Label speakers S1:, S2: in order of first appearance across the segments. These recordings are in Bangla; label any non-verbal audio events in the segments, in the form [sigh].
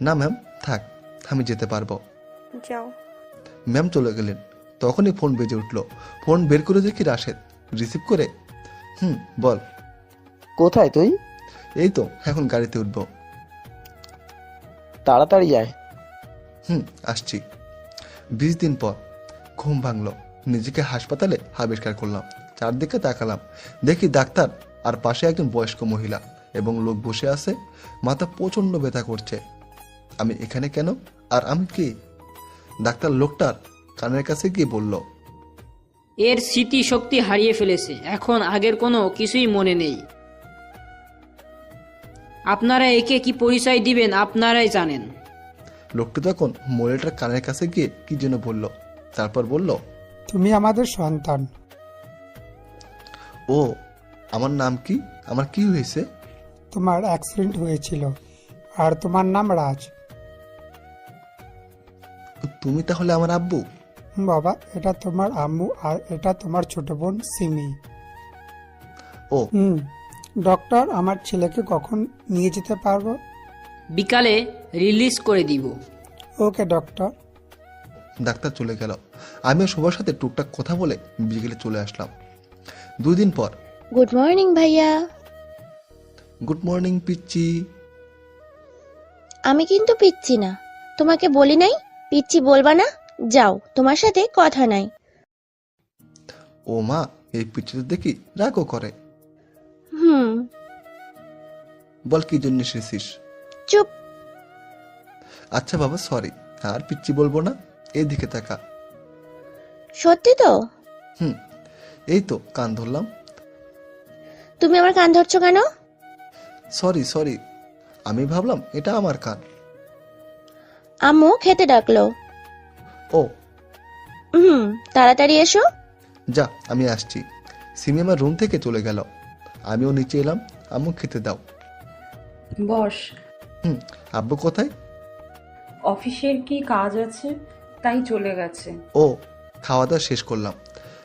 S1: না ম্যাম থাক আমি যেতে পারব।
S2: যাও।
S1: ম্যাম চলে গেলেন। তখনই ফোন বেজে উঠল। ফোন বের করে দেখি রাশেদ। রিসিভ করে হুম বল।
S3: কোথায় তুই?
S1: এই তো এখন গাড়িতে উঠবো।
S3: তাড়াতাড়ি যায়
S1: হুম আসছি। বিশ দিন পর ঘুম ভাঙলো। নিজেকে হাসপাতালে আবিষ্কার করলাম। চারদিকে তাকালাম। দেখি ডাক্তার আর পাশে একজন বয়স্ক মহিলা এবং লোক বসে আছে। মাথা প্রচণ্ড ব্যথা করছে। আমি এখানে কেন? আর আমি কি? ডাক্তার লোকটার কানের কাছে গিয়ে বলল
S4: এর স্মৃতি শক্তি হারিয়ে ফেলেছে। এখন আগের কোনো কিছুই মনে নেই। আপনারা একে কি পরিচয় দিবেন আপনারাই জানেন।
S1: লোকটা তখন মহিলাটার কানের কাছে গিয়ে কি যেন বলল তারপর বলল
S5: তুমি আমাদের সন্তান।
S1: ও আমার নাম কি? আমার কি হয়েছে?
S5: তোমার অ্যাক্সিডেন্ট হয়েছিল আর তোমার নাম রাজ।
S1: তুমি তাহলে আমার আব্বু?
S5: বাবা এটা তোমার আম্মু আর এটা তোমার ছোট বোন সিমি।
S1: ও।
S5: হুম ডক্টর আমার ছেলেকে কখন নিয়ে যেতে পারব?
S4: বিকালে রিলিজ করে দিব।
S5: ওকে ডক্টর।
S1: ডাক্তার চলে গেল। আমিও সবার সাথে টুকটাক কথা বলে বিকেলে চলে আসলাম। দুই দিন পর।
S6: গুড মর্নিং ভাইয়া।
S1: গুড মর্নিং পিচ্চি।
S6: আমি কিন্তু পিচ্ছি না। তোমাকে বলি নাই? পিচ্ছি বলবা না? যাও তোমার সাথে কথা নাই।
S1: ও মা এই পিচ্চিতে দেখি রাগও করে।
S6: হুম।
S1: বল কি জন্য এসেছিস?
S6: চুপ।
S1: আচ্ছা বাবা সরি আর পিচ্ছি বলব না এদিকে তাকা
S6: সত্যি তো?
S1: হুম এই তো কান ধরলাম।
S6: তুমি আমার কান ধরছো কেন?
S1: সরি সরি আমি ভাবলাম এটা আমার কান।
S6: আম্মু খেতে ডাকলো।
S1: ও।
S6: হুম তাড়াতাড়ি এসো।
S1: যা আমি আসছি। সিমি আমার রুম থেকে চলে গেল। আমিও নিচে এলাম আম্মু খেতে দাও।
S7: বস।
S1: হুম আব্বু কোথায়?
S7: অফিসের কি কাজ আছে তাই চলে গেছে।
S1: ও খাওয়া দাওয়া শেষ করলাম।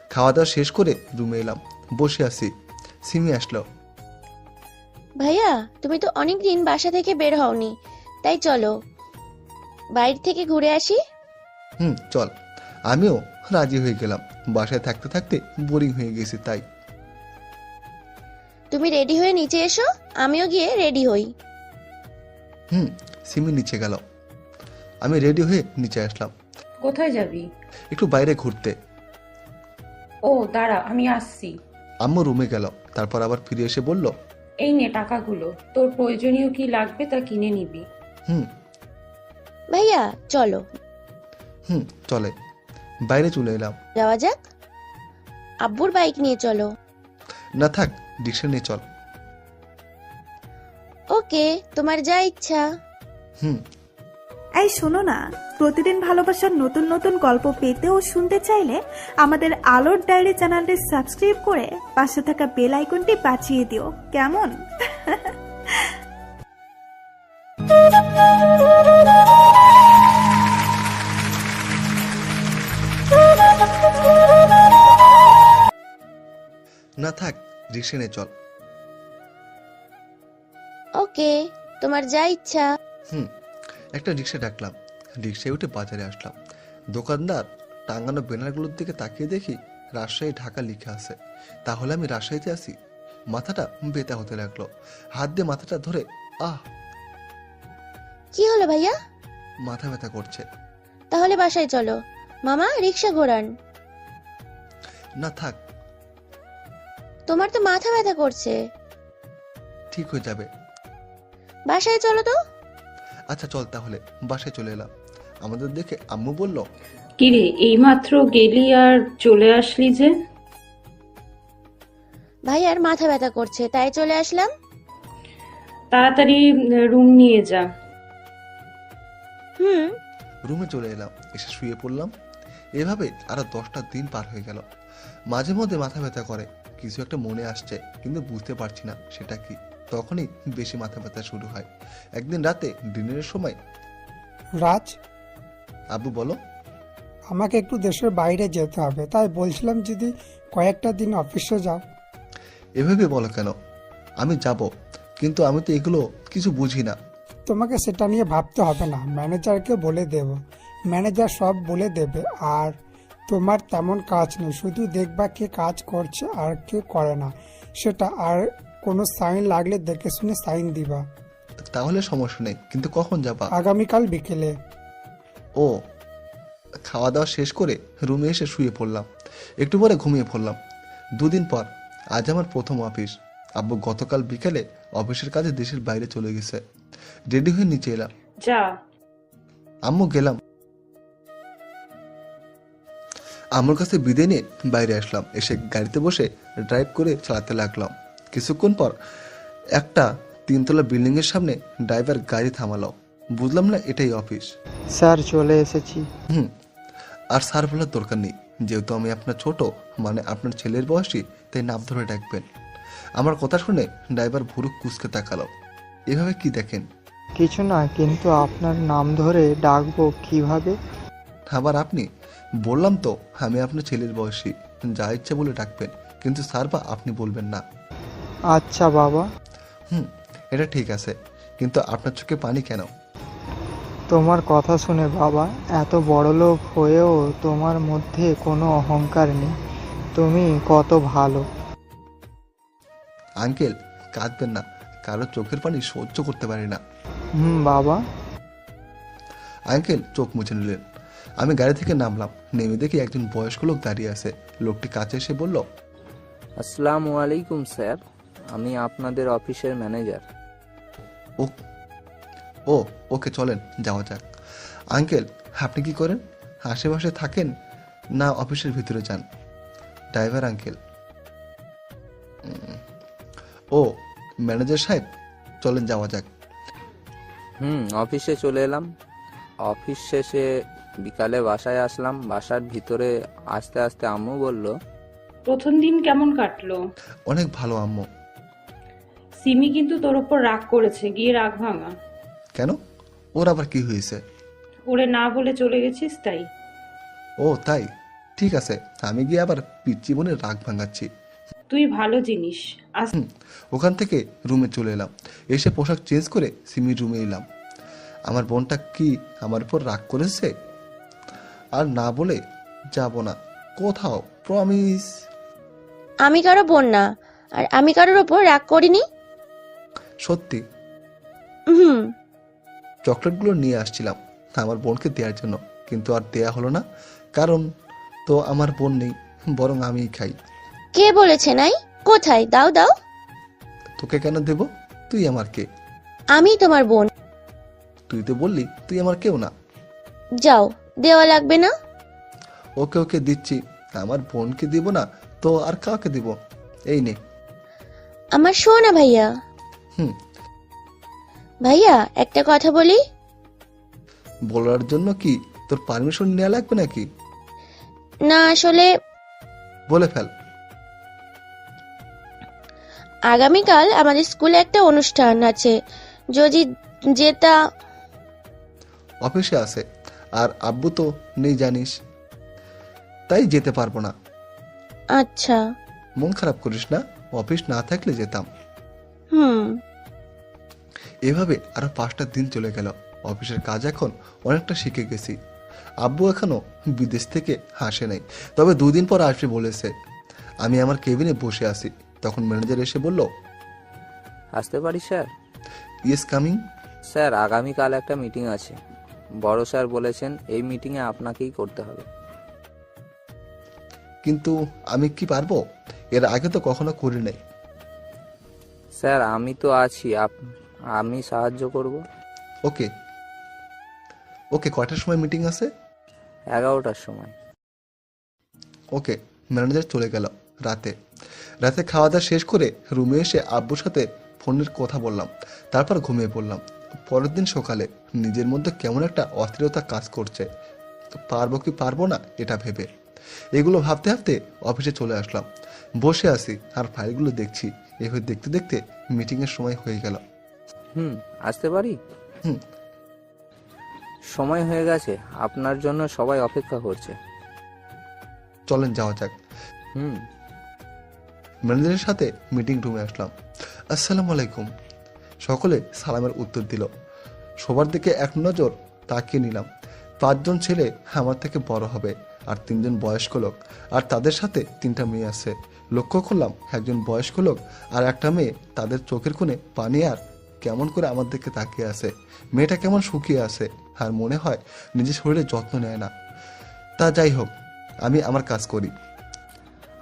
S1: খাওয়া দাওয়া শেষ করে রুমে এলাম। বসে আছি। সিমি আসলো।
S6: ভাইয়া তুমি তো অনেক দিন বাসা থেকে বের হওনি তাই চলো। বাইরে থেকে ঘুরে আসি?
S1: হুম চল। আমিও রাজি হয়ে গেলাম। বাসায় থাকতে থাকতে বোরিং হয়ে গেছি তাই।
S6: তুমি রেডি হয়ে নিচে এসো আমিও গিয়ে রেডি হই।
S1: হুম সিমি নিচে গেল। আমি রেডি হয়ে নিচে আসলাম।
S7: কোথায় যাবি?
S1: একটু বাইরে ঘুরতে।
S7: ও দাঁড়া আমি আসছি।
S1: আম্মু রুমে গেল। তারপর আবার ফিরে এসে বলল
S7: এই নে টাকাগুলো। তোর প্রয়োজনীয় কি লাগবে তা কিনে নিবি।
S1: হুম
S6: ভাইয়া চলো।
S1: হুম চলে। বাইরে চলে এলাম।
S6: যাওয়া যাক। আব্বুর বাইক নিয়ে চলো।
S1: না থাক রিক্সা নিয়ে চল।
S6: ওকে তোমার যা ইচ্ছা।
S1: হুম।
S2: এই শোনো না প্রতিদিন ভালোবাসার নতুন নতুন গল্প পেতে ও শুনতে চাইলে আমাদের আলোর ডায়েরি চ্যানেলটি সাবস্ক্রাইব করে পাশে থাকা বেল আইকনটি বাঁচিয়ে দিও। কেমন? [laughs]
S1: না থাক রিক্সা নিয়ে চল।
S6: ওকে তোমার যা ইচ্ছা।
S1: হুম একটা রিক্সা ডাকলাম। রিক্সায় উঠে বাজারে আসলাম। দোকানদার টাঙানো ব্যানারগুলোর দিকে তাকিয়ে দেখি রাজশাহী ঢাকা লিখে আছে। তাহলে আমি রাজশাহীতে আসি মাথাটা বেতা হতে লাগল। হাত দিয়ে মাথাটা ধরে আহ!
S6: কি হলো ভাইয়া?
S1: মাথা ব্যথা করছে।
S6: তাহলে বাসায় চলো। মামা রিক্সা ঘোরান।
S1: না থাক
S6: তোমার তো মাথা ব্যথা করছে।
S1: ঠিক হয়ে যাবে।
S6: বাসায় চলো তো।
S1: আচ্ছা চল তাহলে বাসায় চলে এলাম। আমাদের দেখে আম্মু বলল
S7: কিরে এইমাত্র গেলি আর চলে আসলি যে?
S6: ভাই আর মাথা ব্যথা করছে তাই চলে আসলাম।
S7: তাড়াতাড়ি রুম নিয়ে যা।
S6: হুম।
S1: রুমে চলে এলাম এসে শুয়ে পড়লাম। এভাবে আরও দশটা দিন পার হয়ে গেল। মাঝে মধ্যে মাথা ব্যথা করে কিছু একটা মনে আসছে কিন্তু বুঝতে পারছি না সেটা কি। তখনই বেশি মাথা ব্যথা শুরু হয়। একদিন রাতে ডিনারের সময়
S5: রাজ?
S1: আব্বু বলো।
S5: আমাকে একটু দেশের বাইরে যেতে হবে তাই বলছিলাম যদি কয়েকটা দিন অফিসে যাও।
S1: এভাবে বলো কেন? আমি যাব কিন্তু আমি তো এগুলো কিছু বুঝি না।
S5: তোমাকে সেটা নিয়ে ভাবতে হবে না ম্যানেজারকে বলে দেব। ম্যানেজার সব বলে দেবে আর তোমার তেমন কাজ নেই শুধু দেখবা কে কাজ করছে আর কে করে না। সেটা আর কোনো সাইন লাগলে দেখে শুনে সাইন দিবা।
S1: তাহলে সমস্যা নেই কিন্তু কখন যাবা?
S5: আগামীকাল বিকেলে।
S1: ও খাওয়া দাওয়া শেষ করে রুমে এসে শুয়ে পড়লাম। একটু পরে ঘুমিয়ে পড়লাম। দুদিন পর আজ আমার প্রথম অফিস। আব্বু গতকাল বিকেলে অফিসের কাজে দেশের বাইরে চলে গেছে। রেডি হয়ে নিচে এলাম।
S7: যা।
S1: আম্মু গেলাম। আম্মুর কাছে বিদে নিয়ে বাইরে আসলাম। এসে গাড়িতে বসে ড্রাইভ করে চালাতে লাগলাম। কিছুক্ষণ পর একটা তিনতলা বিল্ডিং এর সামনে ড্রাইভার গাড়ি থামালো। বুঝলাম না এটাই অফিস
S3: স্যার চলে এসেছি।
S1: হুম আর স্যার বলার দরকার নেই। যেহেতু আমি আপনার ছোট মানে আপনার ছেলের বয়সী তাই নাম ধরে ডাকবেন। আমার কথা শুনে ড্রাইভার ভুরু কুচকে তাকালো। এভাবে কি দেখেন?
S3: কিছু না কিন্তু আপনার নাম ধরে ডাকবো কীভাবে?
S1: আবার আপনি? বললাম তো আমি আপনার ছেলের বয়সী। যা ইচ্ছে বলে ডাকবেন কিন্তু স্যার বা আপনি বলবেন না।
S3: আচ্ছা বাবা।
S1: হুম এটা ঠিক আছে কিন্তু আপনার চোখে পানি কেন?
S3: তোমার কথা শুনে বাবা এত বড় লোক হয়েও তোমার মধ্যে কোনো অহংকার নেই। তুমি কত ভালো।
S1: আঙ্কেল কাঁদবেন না কারও চোখের পানি সহ্য করতে পারি না।
S3: হুম বাবা।
S1: আঙ্কেল চোখ মুছে নিলেন। আমি গাড়ি থেকে নামলাম। নেমে দেখি একজন বয়স্ক লোক দাঁড়িয়ে আছে। লোকটি কাছে এসে বলল
S8: আসসালামু আলাইকুম স্যার। আমি আপনাদের অফিসের ম্যানেজার।
S1: ও ও ওকে চলেন যাওয়া যাক। আঙ্কেল আপনি কি করেন? আশেপাশে থাকেন না অফিসের ভিতরে যান? ড্রাইভার আঙ্কেল ও ম্যানেজার সাহেব চলেন যাওয়া যাক।
S8: হুম অফিসে চলে এলাম। অফিস শেষে বিকালে বাসায় আসলাম বাসার ভিতরে আস্তে আস্তে আম্মু বলল
S7: প্রথম দিন কেমন কাটলো?
S1: অনেক ভালো আম্মু।
S7: সিমি কিন্তু তোর ওপর রাগ করেছে গিয়ে রাগ ভাঙা।
S1: কেন? ওর আবার কি হয়েছে?
S7: ওরে না বলে চলে গেছিস তাই?
S1: ও তাই? ঠিক আছে আমি গিয়ে আবার পিচ্ছি বোনের রাগ ভাঙাচ্ছি।
S7: তুই ভালো জিনিস। আজ
S1: ওখান থেকে রুমে চলে এলাম। এসে পোশাক চেঞ্জ করে সিমির রুমে এলাম। আমার বোনটা কি আমার উপর রাগ করেছে? আর না বলে যাব না। কোথাও প্রমিস
S6: আমি কারও বোন না আর আমি কারোর ওপর রাগ করিনি?
S1: সত্যি?
S6: হুম।
S1: চকলেটগুলো নিয়ে আসছিলাম আমার বোনকে দেওয়ার জন্য কিন্তু আর দেয়া হলো না কারণ তো আমার বোন নেই বরং আমিই খাই।
S6: কে বলেছে নাই? কোথায়? দাও দাও।
S1: তোকে কেন দেব? তুই আমার কে?
S6: আমি তোমার বোন।
S1: তুই তো বললি তুই আমার কেউ না।
S6: যাও দেওয়া লাগবে না?
S1: ওকে ওকে দিচ্ছি। আমার বোনকে দিব না তো আর কাকে দিব? এই নে।
S6: আমার শো না ভাইয়া।
S1: হুম।
S6: ভাইয়া একটা কথা বলি?
S1: বলার জন্য কি? তোর পারমিশন নেওয়া লাগবে নাকি?
S6: না আসলে
S1: বলে ফেল।
S6: আগামীকাল আমাদের স্কুলে একটা অনুষ্ঠান আছে। যদি যেটা
S1: অফিসে আছে। আর আব্বু তো নেই জানিস। তাই যেতে পারব না।
S6: আচ্ছা।
S1: মন খারাপ করিস না অফিস না থাকলে যেতাম।
S6: হুম।
S1: এভাবে আরও পাঁচটা দিন চলে গেল। অফিসের কাজ এখন অনেকটা শিখে গেছি। আব্বু এখনও বিদেশ থেকে হাসে নাই। তবে দুদিন পর আসবে বলেছে। আমি আমার কেবিনে বসে আছি। তখন ম্যানেজার এসে বলল
S8: আসতে পারি স্যার?
S1: ইয়েস কামিং
S8: স্যার আগামীকাল একটা মিটিং আছে। বড় স্যার বলেছেন এই মিটিংয়ে আপনাকেই করতে হবে।
S1: কিন্তু আমি কি পারব? এর আগে তো কখনো করি নাই
S8: স্যার আমি তো আছি। আপ- আমি সাহায্য করব।
S1: ওকে। ওকে কয়টার সময় মিটিং আছে?
S8: এগারোটার সময়।
S1: ওকে ম্যানেজার চলে গেল রাতে। রাতে খাওয়া দাওয়া শেষ করে রুমে এসে আব্বুর সাথে ফোনের কথা বললাম। তারপর ঘুমিয়ে পড়লাম। পরের দিন সকালে নিজের মধ্যে কেমন একটা অস্থিরতা কাজ করছে। পারব কি পারব না এটা ভেবে। এগুলো ভাবতে ভাবতে অফিসে চলে আসলাম। বসে আছি আর ফাইলগুলো দেখছি। এভাবে দেখতে দেখতে মিটিংয়ের সময় হয়ে গেল।
S8: হুম আসতে পারি?
S1: হুম।
S8: সময় হয়ে গেছে আপনার জন্য সবাই অপেক্ষা করছে।
S1: চলেন যাওয়া যাক।
S8: হুম।
S1: ম্যানেজারের সাথে মিটিং রুমে আসলাম। আসসালামু আলাইকুম। সকলে সালামের উত্তর দিল। সবার দিকে এক নজর তাকিয়ে নিলাম। পাঁচজন ছেলে আমার থেকে বড় হবে আর তিনজন বয়স্ক লোক। আর তাদের সাথে তিনটা মেয়ে আছে। লক্ষ্য করলাম একজন বয়স্ক লোক আর একটা মেয়ে তাদের চোখের কোণে পানি আর কেমন করে আমার দিকে তাকিয়ে আছে। মেয়েটা কেমন শুকিয়ে আছে আর মনে হয় নিজের শরীরে যত্ন নেয় না। তা যাই হোক, আমি আমার কাজ করি।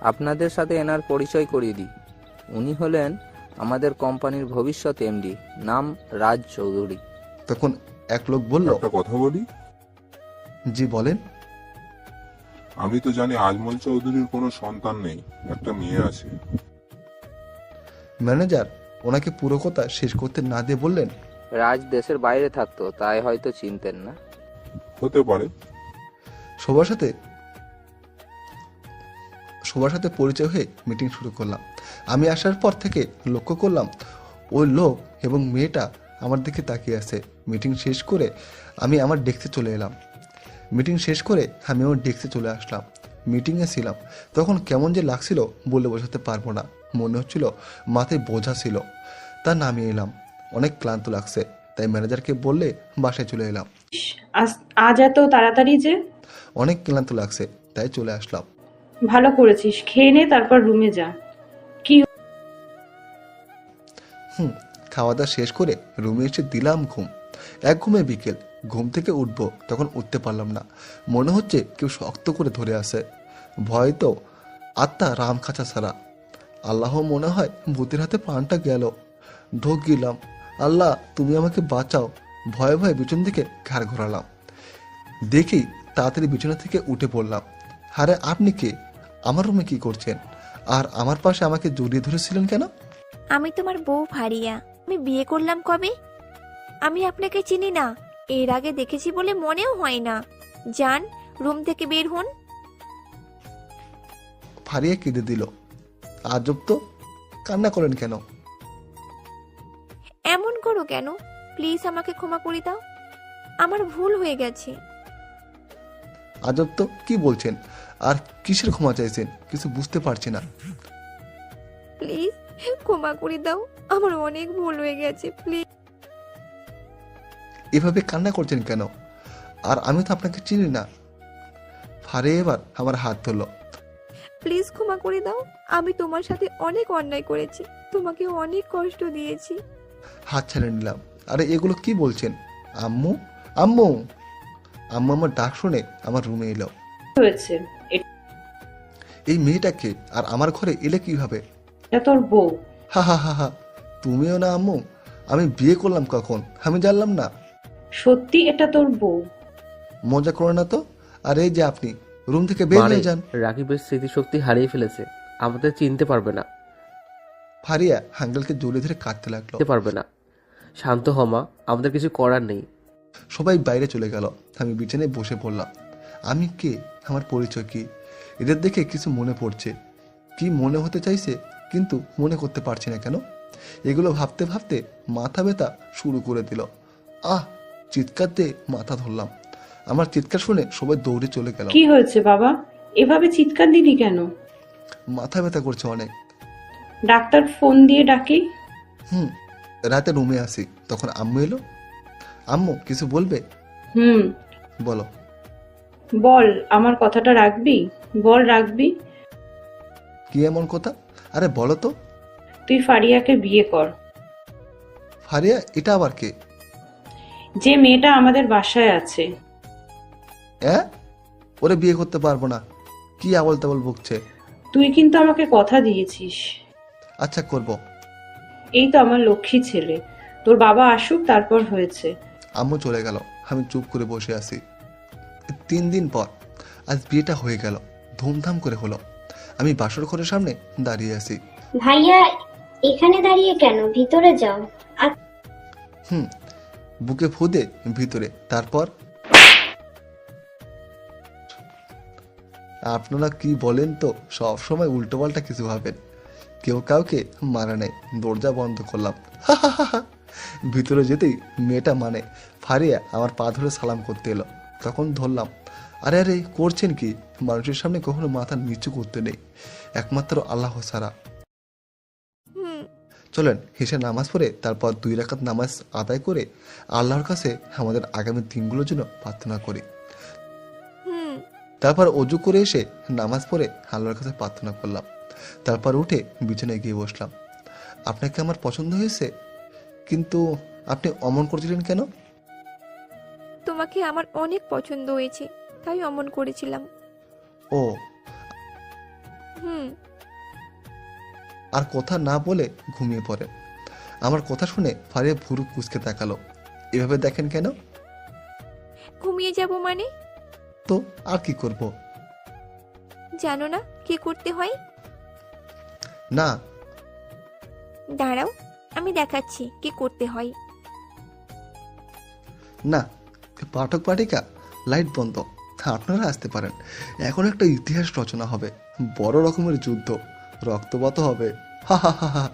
S8: আপনাদের সাথে এনার পরিচয় করিয়ে দিই। উনি হলেন আমাদের কোম্পানির ভবিষ্যৎ এমডি নাম রাজ চৌধুরী।
S1: তখন এক লোক বলল
S9: একটা কথা বলি?
S1: জি বলেন।
S9: আমি তো জানি আজমল চৌধুরীর কোনো সন্তান নেই একটা মেয়ে আছে।
S1: ম্যানেজার ওনাকে পুরো কথা শেষ করতে না দিয়ে বললেন?
S8: রাজ দেশের বাইরে থাকতো তাই হয়তো চিনতেন না।
S9: হতে পারে।
S1: সবার সাথে সবার সাথে পরিচয় হয়ে মিটিং শুরু করলাম। আমি আসার পর থেকে লক্ষ্য করলাম ওই লোক এবং মেয়েটা আমার দিকে তাকিয়ে আছে। মিটিং শেষ করে আমি আমার ডেস্কে চলে এলাম। মিটিং শেষ করে আমি আমার ডেস্কে চলে আসলাম। মিটিংয়ে ছিলাম। তখন কেমন যে লাগছিল বলে বোঝাতে পারব না। মনে হচ্ছিল মাথায় বোঝা ছিল। তা নামিয়ে এলাম। অনেক ক্লান্ত লাগছে। তাই ম্যানেজারকে বললে বাসায় চলে এলাম।
S7: আজ আজ এত তাড়াতাড়ি যে?
S1: অনেক ক্লান্ত লাগছে। তাই চলে আসলাম।
S7: ভালো করেছিস। খেয়ে নে, তারপর রুমে যা।
S1: হুম খাওয়া দাওয়া শেষ করে রুমে এসে দিলাম ঘুম। এক ঘুমে বিকেল, ঘুম থেকে উঠবো, তখন উঠতে পারলাম না। মনে হচ্ছে কেউ শক্ত করে ধরে আসে ভয় তো, আত্মা রাম খাঁচা ছাড়া। আল্লাহ মনে হয় ভূতের হাতে প্রাণটা গেল। ঢোক গিলাম। আল্লাহ, তুমি আমাকে বাঁচাও। ভয়ে ভয়ে বিছন দিকে ঘাড় ঘোরালাম। দেখি তাড়াতাড়ি বিছানা থেকে উঠে পড়লাম। আরে, আপনি কে? আমার রুমে কি করছেন? আর আমার পাশে আমাকে জড়িয়ে ধরেছিলেন কেন?
S10: আমি তোমার বউ ফারিয়া। আমি বিয়ে করলাম কবে? আমি আপনাকে চিনি না। এর আগে দেখেছি বলে মনেও হয় না। যান রুম থেকে বের হন।
S1: ফারিয়া কেঁদে দিল। আজব তো। কান্না করেন কেন?
S10: এমন করো কেন? প্লিজ আমাকে ক্ষমা করে দাও। আমার ভুল হয়ে গেছে।
S1: আজব তো। কি বলছেন? আর কিসের ক্ষমা চাইছেন? কিছু বুঝতে পারছি না।
S10: প্লিজ ক্ষমা করে দাও। আমার অনেক ভুল হয়ে গেছে প্লিজ।
S1: এভাবে কান্না করছেন কেন? আর আমি তো আপনাকে চিনি না। ফারে এবার আমার হাত ধরলো।
S10: প্লিজ ক্ষমা করে দাও। আমি তোমার সাথে অনেক অন্যায় করেছি। তোমাকে অনেক কষ্ট দিয়েছি।
S1: হাত ছেড়ে নিলাম। আরে এগুলো কি বলছেন? আম্মু? আম্মু? আম্মু আমার ডাক শুনে আমার রুমে এলো।
S7: হয়েছে?
S1: এই মেয়েটাকে আর আমার ঘরে এলে কীভাবে?
S7: এটা তোর বউ।
S1: হা হা হা হা। তুমিও না আম্মু? আমি বিয়ে করলাম কখন? আমি জানলাম না।
S7: সত্যি এটা তোর বউ?
S1: মজা করে না তো। আর এই যে আপনি রুম থেকে বের
S11: মানে
S1: হয়ে যান।
S11: রাকিবের স্মৃতিশক্তি হারিয়ে ফেলেছে। আমাদের চিনতে পারবে না।
S1: ফারিয়া হাঙ্গেলকে জড়িয়ে ধরে কাঁদতে লাগল।
S11: চিনতে পারবে না। শান্ত হমা আমাদের কিছু করার নেই।
S1: সবাই বাইরে চলে গেল। আমি বিছানায় বসে পড়লাম। আমি কে? আমার পরিচয় কি? এদের দেখে কিছু মনে পড়ছে। কি মনে হতে চাইছে কিন্তু মনে করতে পারছি না কেন? এগুলো ভাবতে ভাবতে মাথা ব্যথা শুরু করে দিল। আহ চিৎকার দিয়ে মাথা ধরলাম। আমার চিৎকার শুনে সবাই দৌড়ে চলে গেল
S7: কি হয়েছে বাবা? এভাবে চিৎকার দিলি কেন?
S1: মাথা ব্যথা করছে অনেক।
S7: ডাক্তার ফোন দিয়ে ডাকি।
S1: হুম রাতে রুমে আসি। তখন আম্মু এলো। আম্মু কিছু বলবে?
S7: হুম।
S1: বলো।
S7: বল আমার কথাটা রাখবি? বল রাখবি
S1: কি এমন কথা? আরে বলো তো।
S7: তুই ফারিয়াকে বিয়ে কর।
S1: ফারিয়া? এটা আবার কে?
S7: যে মেয়েটা আমাদের বাসায় আছে।
S1: হ্যাঁ ওরে বিয়ে করতে পারব না। কি আবল তাবল বকছে।
S7: তুই কিন্তু আমাকে কথা দিয়েছিস।
S1: আচ্ছা করব।
S7: এই তো আমার লক্ষ্মী ছেলে। তোর বাবা আসুক তারপর হয়েছে।
S1: আম্মু চলে গেল। আমি চুপ করে বসে আছি। তিন দিন পর। আজ বিয়েটা হয়ে গেল। ধুমধাম করে হলো। আমি বাসর ঘরের সামনে দাঁড়িয়ে আছি।
S12: ভাইয়া এখানে দাঁড়িয়ে কেন? ভিতরে যাও।
S1: হুম বুকে ফুদে ভিতরে তারপর? আপনারা কি বলেন তো সব সময় উল্টোপাল্টা কিছু ভাবেন। কেউ কাউকে মারা নেই দরজা বন্ধ করলাম। ভিতরে যেতেই মেয়েটা মানে ফারিয়া আমার পা ধরে সালাম করতে এলো। তখন ধরলাম আরে আরে করছেন কি? মানুষের সামনে কখনো মাথা নিচু করতে নেই। একমাত্র আল্লাহ সারা
S10: হুম।
S1: চলেন হেসে নামাজ পড়ে তারপর দুই রাকাত নামাজ আদায় করে আল্লাহর কাছে আমাদের আগামী দিনগুলোর জন্য প্রার্থনা করি। তারপর অজু করে এসে নামাজ পড়ে আল্লাহর কাছে প্রার্থনা করলাম। তারপর উঠে বিছানায় গিয়ে বসলাম। আপনাকে আমার পছন্দ হয়েছে কিন্তু আপনি অমন করছিলেন কেন?
S10: তোমাকে আমার অনেক পছন্দ হয়েছে। তাই অমন করেছিলাম।
S1: ও।
S10: হুম।
S1: আর কথা না বলে ঘুমিয়ে পড়ে। আমার কথা শুনে ফারিয়া ভুরু কুচকে তাকালো। এভাবে দেখেন কেন?
S10: ঘুমিয়ে যাব মানে?
S1: তো আর কি করব?
S10: জানো না কি করতে হয়?
S1: না।
S10: দাঁড়াও আমি দেখাচ্ছি কি করতে হয়।
S1: না পাঠক পাঠিকা লাইট বন্ধ। আপনারা আসতে পারেন। এখন একটা ইতিহাস রচনা হবে, বড় রকমের যুদ্ধ, রক্তপাত হবে, হা হা হা হা।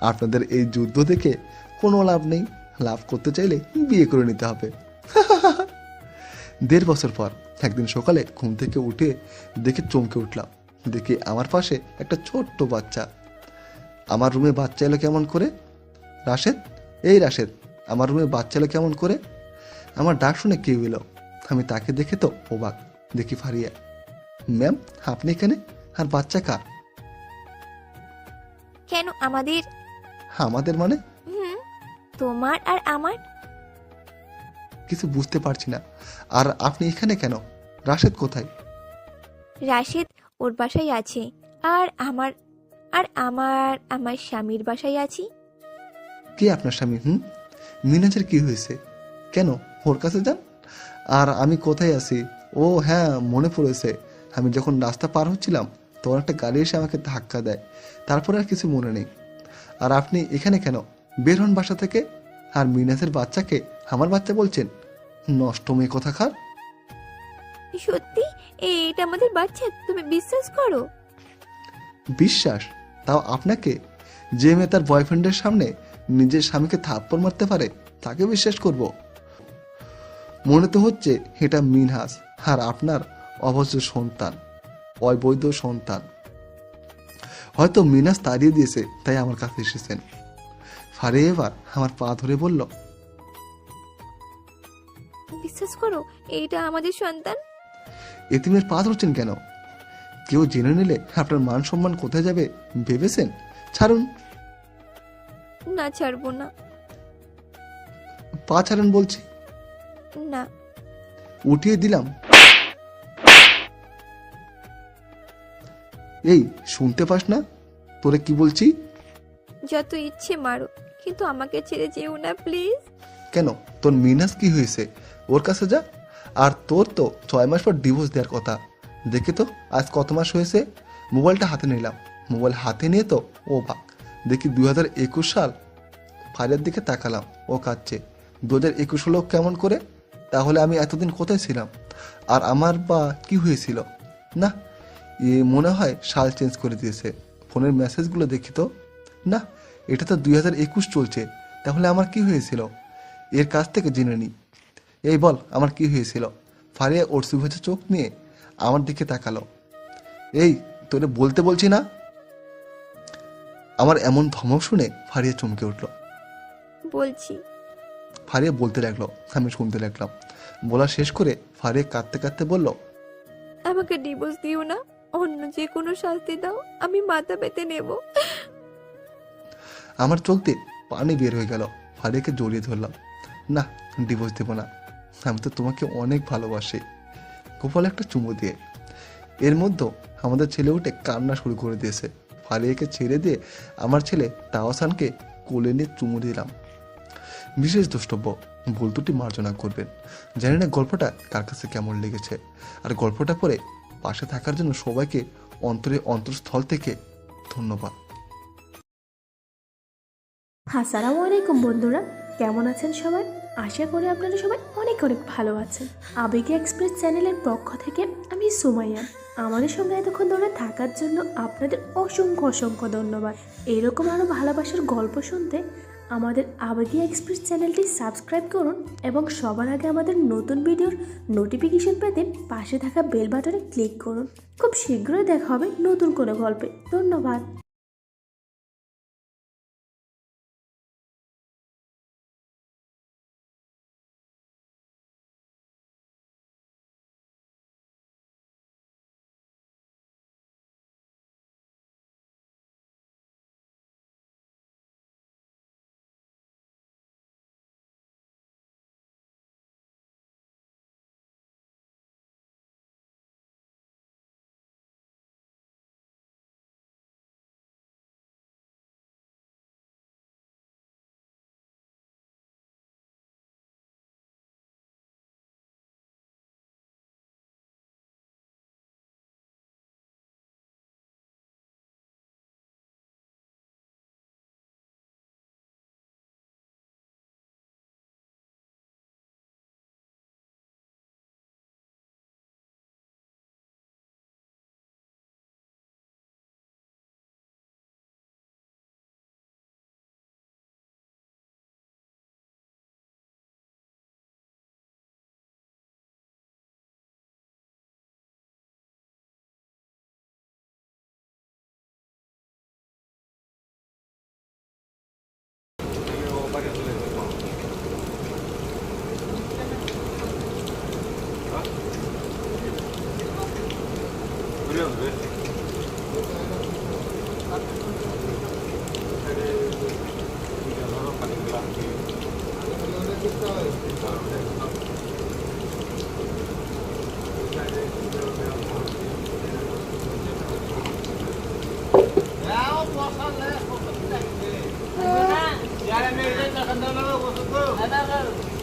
S1: আপনাদের এই যুদ্ধ দেখে কোনো লাভ নেই, লাভ করতে চাইলে বিয়ে করে নিতে হবে। দেড় বছর পর একদিন সকালে ঘুম থেকে উঠে দেখে চমকে উঠলাম। দেখি আমার পাশে একটা ছোট্ট বাচ্চা। আমার রুমে বাচ্চা এলো কেমন করে? রাশেদ? এই রাশেদ, আমার রুমে বাচ্চা এলো কেমন করে? আমার ডাক শুনে কেউ এলো। আমি তাকে দেখে তো অবাক। দেখি ফারিয়া ম্যাম আপনি এখানে? আর বাচ্চা কার?
S10: কেন আমাদের?
S1: আমাদের মানে?
S10: হুম তোমার আর আমার?
S1: কিছু বুঝতে পারছি না। আর আপনি এখানে কেন? রাশেদ কোথায়?
S10: রাশেদ ওর বাসায় আছে। আর আমার আর আমার আমার স্বামীর বাসায় আছি।
S1: কে আপনার স্বামী হুম? মিনাজের কি হয়েছে? কেন? ওর কাছে যান? আর আমি কোথায় আছি? ও হ্যাঁ মনে পড়েছে। আমি যখন রাস্তা পার হচ্ছিলাম তখন একটা গাড়ি এসে আমাকে ধাক্কা দেয়। তারপরে আর কিছু মনে নেই। আর আপনি এখানে কেন? বের হন বাসা থেকে। আর মিনাসের বাচ্চাকে আমার বাচ্চা বলছেন নষ্ট মেয়ে কথা খার
S10: সত্যি এটা আমাদের বাচ্চা তুমি বিশ্বাস করো?
S1: বিশ্বাস? তাও আপনাকে? যে মেয়ে তার বয়ফ্রেন্ডের সামনে নিজের স্বামীকে থাপ্পড় মারতে পারে তাকে বিশ্বাস করব। মনে তো হচ্ছে এটা মিনহাস আর আপনার অবশ্য সন্তান অবৈধ সন্তান। হয়তো মিনাস তাড়িয়ে দিয়েছে তাই আমার কাছে এসেছেন। ফারে এবার আমার পা ধরে বলল
S10: বিশ্বাস করো এইটা আমাদের সন্তান?
S1: এতিমের পা ধরছেন কেন? কেউ জেনে নিলে আপনার মান সম্মান কোথায় যাবে ভেবেছেন? ছাড়ুন।
S10: না ছাড়বো না।
S1: পা ছাড়ুন বলছি।
S10: না।
S1: উঠিয়ে দিলাম। এই শুনতে পাস না? তোরে কি বলছি?
S10: যত ইচ্ছে মারো কিন্তু আমাকে ছেড়ে যেও না প্লিজ।
S1: কেন? তোর মিনাস কি হয়েছে? ওর কাছে যা। আর তোর তো ছয় মাস পর ডিভোর্স দেওয়ার কথা। দেখে তো আজ কত মাস হয়েছে? মোবাইলটা হাতে নিলাম। মোবাইল হাতে নিয়ে তো ও বাক। দেখি দু হাজার একুশ সাল। ফাইলের দিকে তাকালাম। ও কাচ্ছে দু হাজার একুশ হলো কেমন করে? তাহলে আমি এতদিন কোথায় ছিলাম? আর আমার বা কি হয়েছিল? না এ মনে হয় সাল চেঞ্জ করে দিয়েছে। ফোনের মেসেজগুলো দেখি তো। না এটা তো দুই হাজার একুশ চলছে। তাহলে আমার কি হয়েছিল? এর কাছ থেকে জেনে নিই এই বল আমার কি হয়েছিল? ফারিয়া ওর সুভেছে চোখ নিয়ে আমার দিকে তাকালো। এই তোরে বলতে বলছি না? আমার এমন ধমক শুনে ফারিয়া চমকে উঠল।
S10: বলছি।
S1: ফারিয়া বলতে লাগল আমি শুনতে লাগলাম। বলা শেষ করে ফারিয়া কাঁদতে কাঁদতে বলল
S10: আমাকে ডিভোর্স দিও না অন্য যে কোনো শাস্তি দাও আমি মাথা পেতে নেব।
S1: আমার চোখ দিয়ে পানি বের হয়ে গেল ফারিয়াকে জড়িয়ে ধরলাম। না ডিভোর্স দেবো না আমি তো তোমাকে অনেক ভালোবাসি। গোপাল একটা চুমু দিয়ে। এর মধ্যে আমাদের ছেলে উঠে কান্না শুরু করে দিয়েছে। ফারিয়াকে ছেড়ে দিয়ে আমার ছেলে তাওসানকে কোলে নিয়ে চুমু দিলাম। বিশেষ দ্রষ্টব্য ভুল দুটি মার্জনা করবেন। জানি না গল্পটা কার কাছে কেমন লেগেছে। আর গল্পটা পড়ে পাশে থাকার জন্য সবাইকে অন্তরে অন্তরস্থল থেকে ধন্যবাদ।
S13: আসসালামু আলাইকুম বন্ধুরা, কেমন আছেন সবাই? আশা করি আপনারা সবাই অনেক অনেক ভালো আছেন। আবেগে এক্সপ্রেস চ্যানেলের পক্ষ থেকে আমি সুমাইয়া। আমাদের সঙ্গে এতক্ষণ ধরে থাকার জন্য আপনাদের অসংখ্য অসংখ্য ধন্যবাদ। এরকম আরও ভালোবাসার গল্প শুনতে আমাদের আবেগী এক্সপ্রেস চ্যানেলটি সাবস্ক্রাইব করুন এবং সবার আগে আমাদের নতুন ভিডিওর নোটিফিকেশন পেতে পাশে থাকা বেল বাটনে ক্লিক করুন। খুব শীঘ্রই দেখা হবে নতুন কোনো গল্পে। ধন্যবাদ।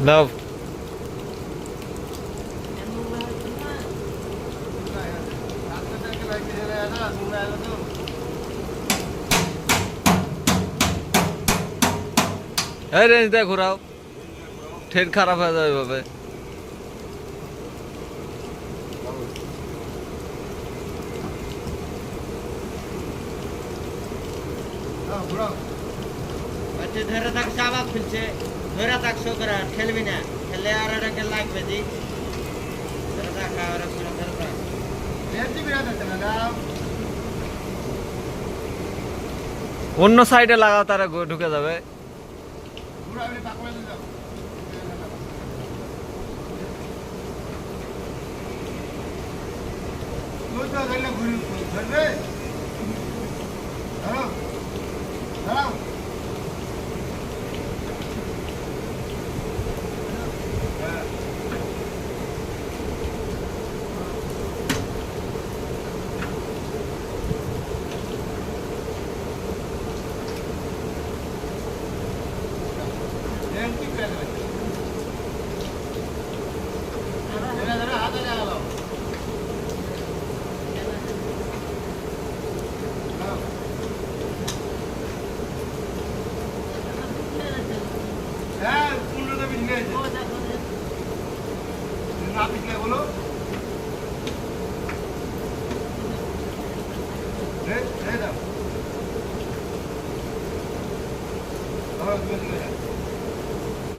S14: Love. এই রেঞ্জটা ঘোরাও। ট্রেন খারাপ হয়ে যাবে এভাবে।
S15: ধরে থাক চাবাক ফেলছে ধরে থাক শোকরা খেলবি না। খেলে আর এটাকে লাগবে দি? ধরে থাক আর ধরে থাক।
S14: অন্য সাইডে লাগাও তারা ঢুকে যাবে।
S15: বলো